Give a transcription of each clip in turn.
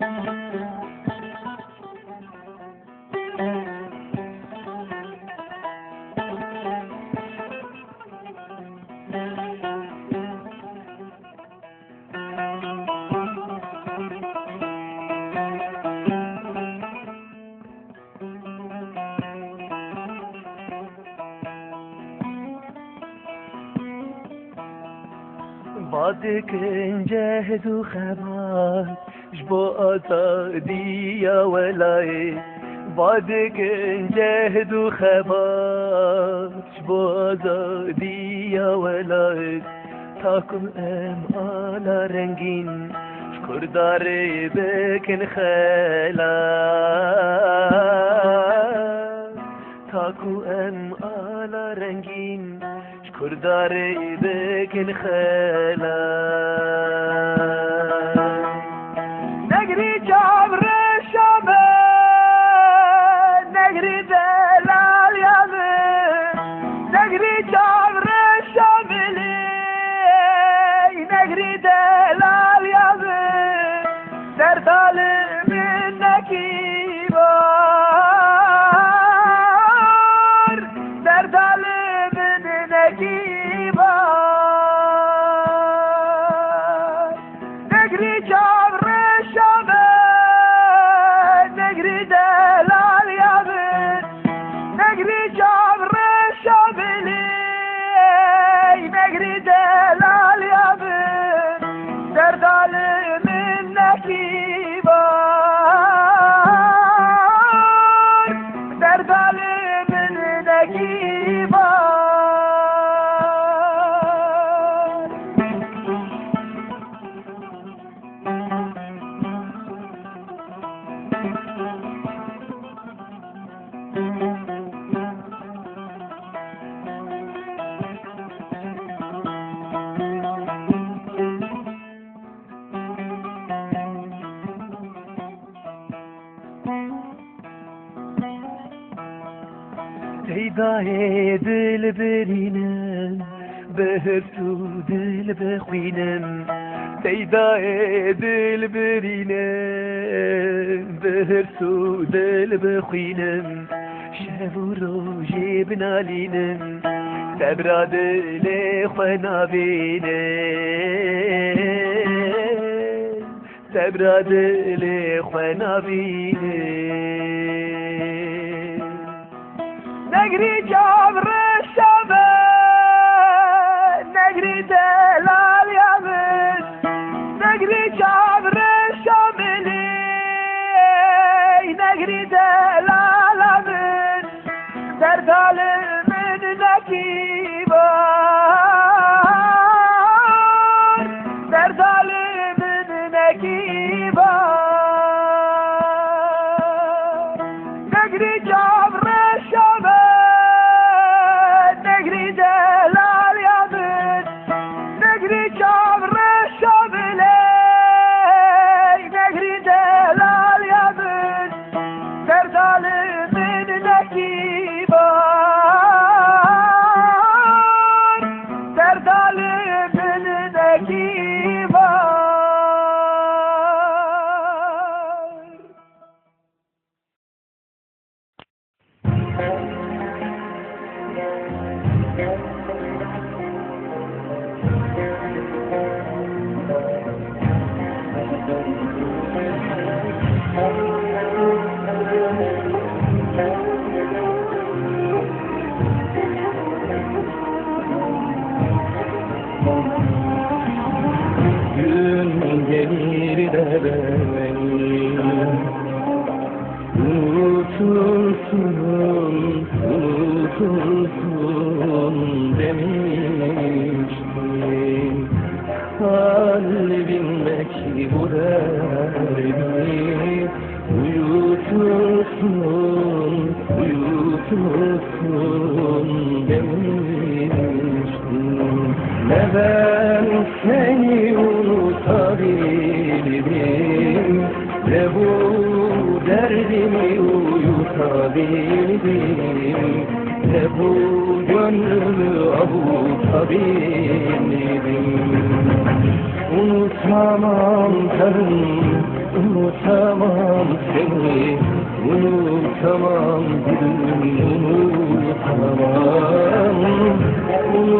باد کنجه دو خبر. جبو آزادی یا ولای بادکن جهد و خبر جبو آزادی یا ولای تاکم ام آلا رنگین شکرداره بکن خلا. تاکو ام آلا رنگین شکرداره بکن خلا. Rija دای دل برینم به هر تو دل بخوینم دای دل برینم به هر تو دل بخوینم شب و روزی بنالینم تبرا دل خنابینم تبرا دل خنابینم negri çavrı şabe negri de ذلك Gün gelir beni Unutursun, unutursun demiştim Ne ben seni unutabilirim? Ne bu derdimi uyutabilirim? Ne bu gönlümü avutabilirim? Unutamam canım, unutamam seni Unutamam gülüm unutamam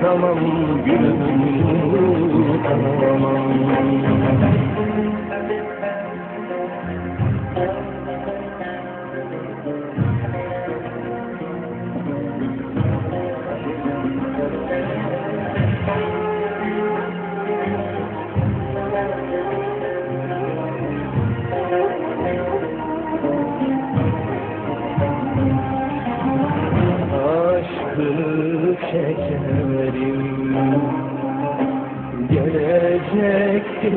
Unutamam gülüm unutamam aşkı çekerim Geleceksin,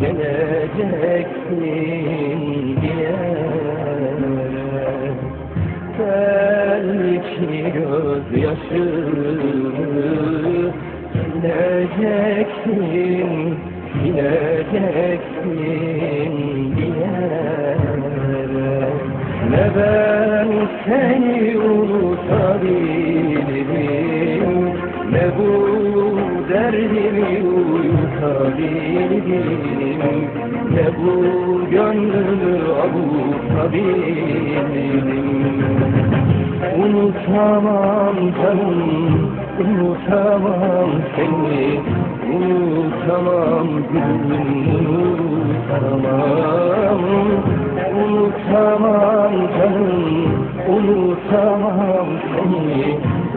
geleceksin diye. Belki gözyaşımı sileceksin, sileceksin diye. Ne ben seni unutabilirim uyutabilirim Ne bu gönlümü avutabilirim Unutamam canım, unutamam seni Unutamam gülüm, unutamam Unutamam canım, unutamam seni